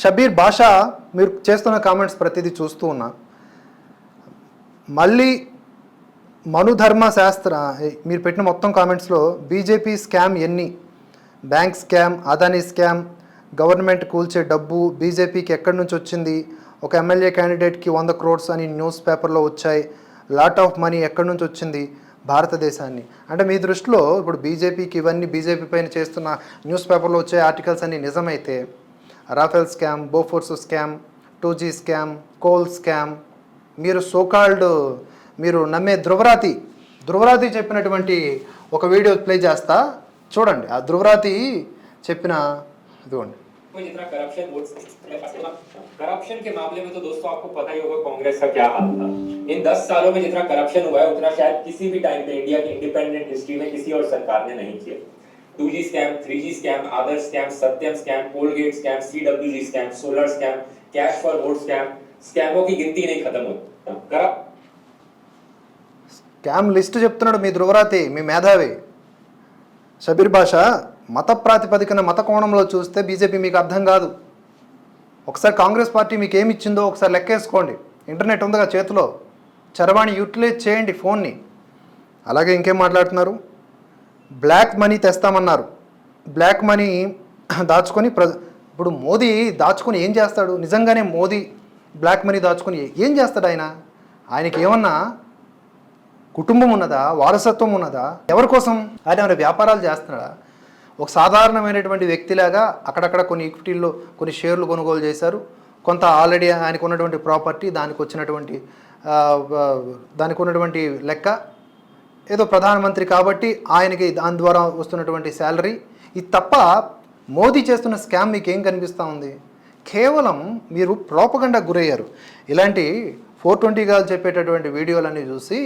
షబీర్ బాషా మీరు చేస్తున్న కామెంట్స్ ప్రతిదీ చూస్తూ ఉన్నా. మళ్ళీ మనుధర్మ శాస్త్ర మీరు పెట్టిన మొత్తం కామెంట్స్లో బీజేపీ స్కామ్ ఎన్ని? Bank scam Adani scam government కూల్చే డబ్బు బీజేపీకి ఎక్కడి నుంచి వచ్చింది? ఒక ఎమ్మెల్యే క్యాండిడేట్కి వంద క్రోడ్స్ అని న్యూస్ పేపర్లో వచ్చాయి. లాట్ ఆఫ్ మనీ ఎక్కడి నుంచి వచ్చింది? భారతదేశాన్ని. అంటే మీ దృష్టిలో ఇప్పుడు బీజేపీకి ఇవన్నీ బీజేపీ పైన చేస్తున్న న్యూస్ పేపర్లో వచ్చే ఆర్టికల్స్ అన్నీ నిజమైతే Rafale scam Bofors scam two G scam coal scam మీరు సోకాల్డ్ మీరు నమ్మే ధృవరాతి ధృవరాతి చెప్పినటువంటి ఒక వీడియో ప్లే చేస్తా చూడండి ఆ ధృవరాతి చెప్పిన ఇదిగోండి में जितना करप्शन करप्शन के मामले में तो दोस्तों आपको पता ही होगा कांग्रेस का क्या हाल था इन दस सालों में जितना करप्शन हुआ है उतना शायद किसी भी टाइम पे इंडिया की इंडिपेंडेंट हिस्ट्री में किसी और सरकार ने नहीं किया two G scam three G scam Adarsh scam Satyam scam Coalgate scam C W G scam solar scam cash for vote scam स्कैमों की गिनती नहीं खत्म होती करप्ट స్కామ్ లిస్ట్ చెప్తున్నాడు మీ ధృవరాతి మీ మేధావి షబీర్ భాష మత ప్రాతిపదికన మత కోణంలో చూస్తే బీజేపీ మీకు అర్థం కాదు ఒకసారి కాంగ్రెస్ పార్టీ మీకు ఏమి ఇచ్చిందో ఒకసారి లెక్కేసుకోండి ఇంటర్నెట్ ఉందిగా చేతిలో చరవాణి యూటిలైజ్ చేయండి ఫోన్ని అలాగే ఇంకేం మాట్లాడుతున్నారు బ్లాక్ మనీ తెస్తామన్నారు. బ్లాక్ మనీ దాచుకొని ప్ర ఇప్పుడు మోదీ దాచుకొని ఏం చేస్తాడు? నిజంగానే మోదీ బ్లాక్ మనీ దాచుకొని ఏం చేస్తాడు ఆయన? ఆయనకి ఏమన్నా కుటుంబం ఉన్నదా? వారసత్వం ఉన్నదా? ఎవరి కోసం? ఆయన ఏమైనా వ్యాపారాలు చేస్తున్నాడా? ఒక సాధారణమైనటువంటి వ్యక్తిలాగా అక్కడక్కడ కొన్ని ఈక్విటీల్లో కొన్ని షేర్లు కొనుగోలు చేశారు. కొంత ఆల్రెడీ ఆయనకు ఉన్నటువంటి ప్రాపర్టీ దానికి వచ్చినటువంటి దానికి ఉన్నటువంటి లెక్క ఏదో ప్రధానమంత్రి కాబట్టి ఆయనకి దాని ద్వారా వస్తున్నటువంటి శాలరీ. ఇది తప్ప మోదీ చేస్తున్న స్కామ్ మీకు ఏం కనిపిస్తూ ఉంది? కేవలం మీరు ప్రోపగండా గురయ్యారు. ఇలాంటి ఫోర్ ట్వంటీ గాలు చెప్పేటటువంటి వీడియోలన్నీ చూసి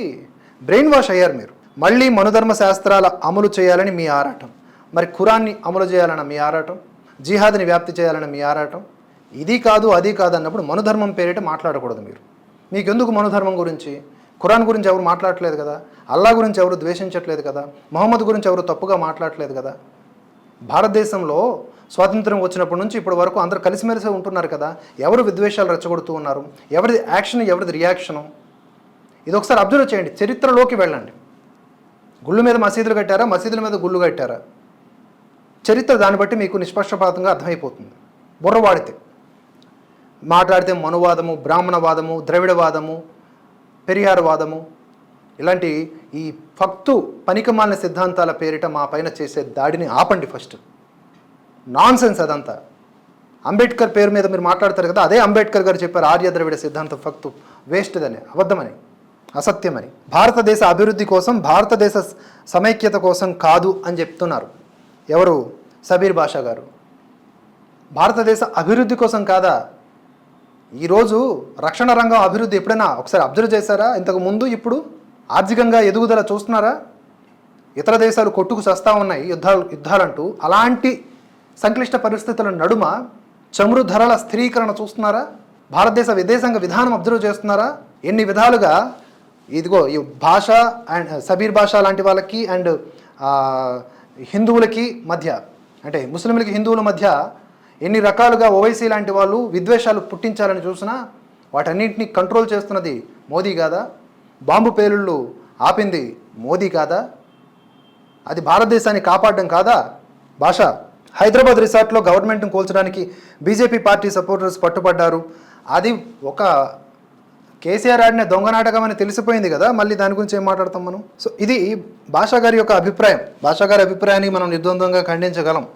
బ్రెయిన్ వాష్ అయ్యారు మీరు. మళ్ళీ మనుధర్మ శాస్త్రాల అమలు చేయాలని మీ ఆరాటం. మరి ఖురాన్ని అమలు చేయాలన్న మీ ఆరాటం? జిహాద్ని వ్యాప్తి చేయాలన్న మీ ఆరాటం? ఇది కాదు అది కాదు అన్నప్పుడు మనుధర్మం పేరిట మాట్లాడకూడదు మీరు. మీకెందుకు మనుధర్మం గురించి? ఖురాన్ గురించి ఎవరు మాట్లాడట్లేదు కదా? అల్లా గురించి ఎవరు ద్వేషించట్లేదు కదా? మొహమ్మద్ గురించి ఎవరు తప్పుగా మాట్లాడట్లేదు కదా? భారతదేశంలో స్వాతంత్రం వచ్చినప్పటి నుంచి ఇప్పటి వరకు అందరూ కలిసిమెలిసి ఉంటున్నారు కదా? ఎవరు విద్వేషాలు రెచ్చగొడుతూ ఉన్నారు? ఎవరిది యాక్షన్ ఎవరిది రియాక్షను? ఇది ఒకసారి అబ్జర్వ్ చేయండి. చరిత్రలోకి వెళ్ళండి. గుళ్ళు మీద మసీదులు కట్టారా? మసీదుల మీద గుళ్ళు కట్టారా? చరిత్ర దాన్ని బట్టి మీకు నిష్పక్షపాతంగా అర్థమైపోతుంది. బుర్ర వాడితే మాట్లాడితే మనువాదము బ్రాహ్మణవాదము ద్రవిడవాదము పెరియారవాదము ఇలాంటి ఈ ఫక్తు పనికిమాలిన సిద్ధాంతాల పేరిట మా పైన చేసే దాడిని ఆపండి ఫస్ట్. నాన్ సెన్స్ అదంతా. అంబేద్కర్ పేరు మీద మీరు మాట్లాడతారు కదా అదే అంబేద్కర్ గారు చెప్పారు ఆర్య ద్రవిడ సిద్ధాంతం ఫక్తు వేస్ట్ అని అబద్ధమని అసత్యమని. భారతదేశ అభివృద్ధి కోసం భారతదేశ సమైక్యత కోసం కాదు అని చెప్తున్నారు. ఎవరు? సబీర్ బాషా గారు. భారతదేశ అభివృద్ధి కోసం కాదా? ఈరోజు రక్షణ రంగం అభివృద్ధి ఎప్పుడైనా ఒకసారి అబ్జర్వ్ చేశారా? ఇంతకు ముందు ఇప్పుడు ఆర్థికంగా ఎదుగుదల చూస్తున్నారా? ఇతర దేశాలు కొట్టుకు చస్తా ఉన్నాయి యుద్ధాలు యుద్ధాలంటూ. అలాంటి సంక్లిష్ట పరిస్థితుల నడుమ చమురు ధరల స్థిరీకరణ చూస్తున్నారా? భారతదేశ విదేశాంగ విధానం అబ్జర్వ్ చేస్తున్నారా? ఎన్ని విధాలుగా ఇదిగో ఈ భాష అండ్ సబీర్ భాష లాంటి వాళ్ళకి అండ్ హిందువులకి మధ్య అంటే ముస్లింలకి హిందువుల మధ్య ఎన్ని రకాలుగా ఓవైసీ లాంటి వాళ్ళు విద్వేషాలు పుట్టించాలని చూసినా వాటన్నింటినీ కంట్రోల్ చేస్తున్నది మోదీ కాదా? బాంబు పేలుళ్ళు ఆపింది మోదీ కాదా? అది భారతదేశాన్ని కాపాడడం కాదా? భాష హైదరాబాద్ రిసార్ట్లో గవర్నమెంట్ను కోల్చడానికి బీజేపీ పార్టీ సపోర్టర్స్ పట్టుబడ్డారు. అది ఒక కేసీఆర్ ఆడిన దొంగ నాటకం అని తెలిసిపోయింది కదా మళ్ళీ దాని గురించి ఏం మాట్లాడతాం మనం? సో ఇది భాషా గారి యొక్క అభిప్రాయం. భాషా గారి అభిప్రాయాన్ని మనం నిర్ద్వందంగా ఖండించగలం.